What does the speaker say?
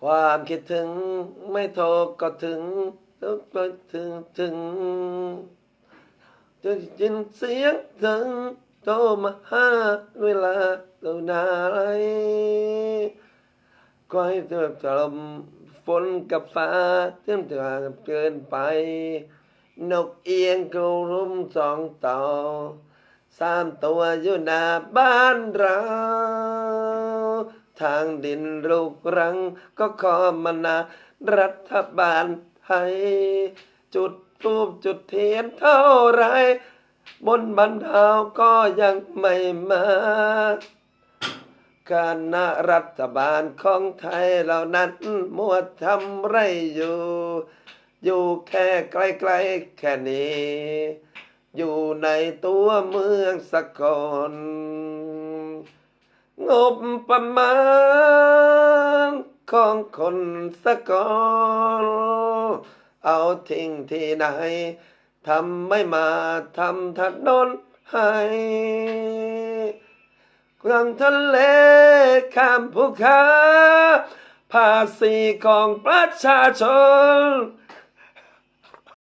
ความคิดถึงไม่โทรก็ถึงก็ถึงถึงจะยินเสียงถึงโทรมาหาเวลาเรานาไรก็ให้เธอลมฝนกับฟ้าเชื่อมต่างเกินไป นกเอียงกระรุมสองต่อสามตัวอยู่หน้าบ้านเรา ทางดินลูกรังก็ขอมนารัฐบาลไทย จุดทูบจุดเทียนเท่าไร บนบันดาก็ยังไม่มา การณรัฐบาลของไทยเหล่านั้นมัวทำไรอยู่ อยู่แค่ใกล้ๆแค่นี้ อยู่ในตัวเมืองสกล งบประมาณของคนสกลเอาทิ้งที่ไหนทำไม่มาทำถนนให้กลางทะเลข้ามภูเขาภาษีของประชาชน